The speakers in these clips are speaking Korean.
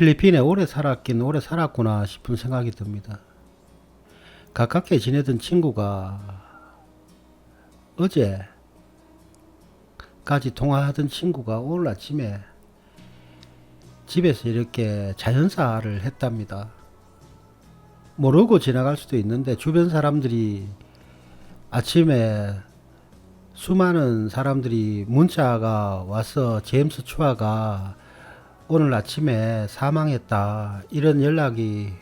필리핀에 오래 살았긴 오래 살았구나 싶은 생각이 듭니다. 가깝게 지내던 친구가 어제까지 통화하던 친구가 오늘 아침에 집에서 이렇게 자연사를 했답니다. 모르고 지나갈 수도 있는데 주변 사람들이 아침에 수많은 사람들이 문자가 와서 제임스 추아가 오늘 아침에 사망했다 이런 연락이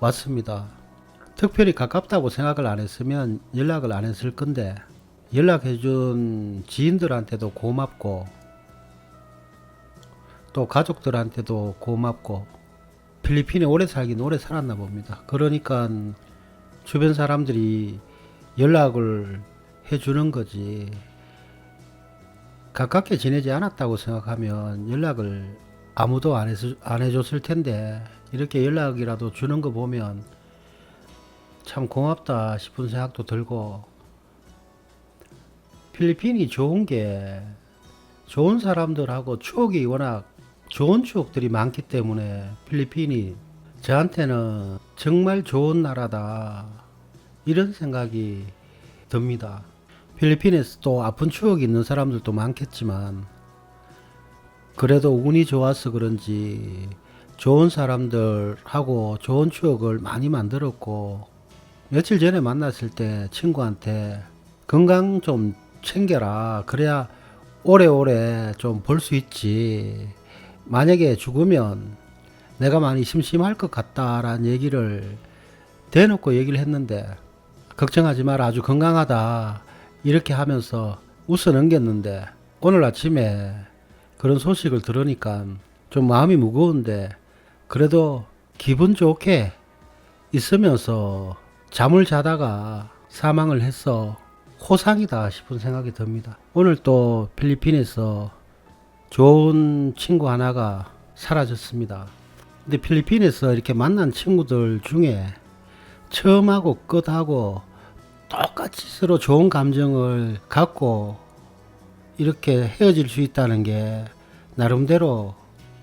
왔습니다. 특별히 가깝다고 생각을 안 했으면 연락을 안 했을 건데 연락해준 지인들한테도 고맙고 또 가족들한테도 고맙고 필리핀에 오래 살긴 오래 살았나 봅니다. 그러니까 주변 사람들이 연락을 해주는 거지 가깝게 지내지 않았다고 생각하면 연락을 아무도 안, 해서, 안 해줬을 텐데 이렇게 연락이라도 주는 거 보면 참 고맙다 싶은 생각도 들고 필리핀이 좋은 게 좋은 사람들하고 추억이 워낙 좋은 추억들이 많기 때문에 필리핀이 저한테는 정말 좋은 나라다 이런 생각이 듭니다. 필리핀에서 또 아픈 추억이 있는 사람들도 많겠지만 그래도 운이 좋아서 그런지 좋은 사람들하고 좋은 추억을 많이 만들었고 며칠 전에 만났을 때 친구한테 건강 좀 챙겨라. 그래야 오래오래 좀 볼 수 있지. 만약에 죽으면 내가 많이 심심할 것 같다라는 얘기를 대놓고 얘기를 했는데 걱정하지 마라. 아주 건강하다. 이렇게 하면서 웃어 넘겼는데 오늘 아침에 그런 소식을 들으니까 좀 마음이 무거운데 그래도 기분 좋게 있으면서 잠을 자다가 사망을 해서 호상이다 싶은 생각이 듭니다. 오늘 또 필리핀에서 좋은 친구 하나가 사라졌습니다. 근데 필리핀에서 이렇게 만난 친구들 중에 처음하고 끝하고 똑같이 서로 좋은 감정을 갖고 이렇게 헤어질 수 있다는 게 나름대로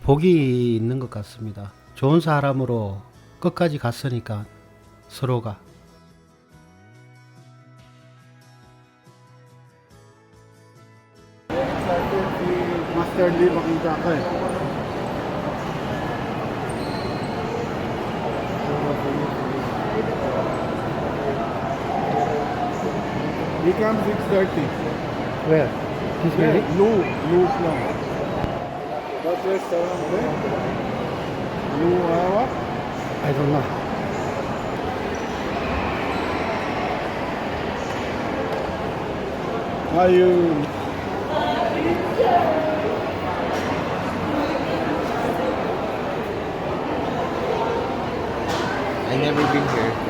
복이 있는 것 같습니다. 좋은 사람으로 끝까지 갔으니까 서로가 Si Master Lee makita ka eh. He comes 6.30. 왜? Yeah, Lou, Lou lang. What restaurant there? Lou Awa? I don't know. Are you I never been here. Kapal.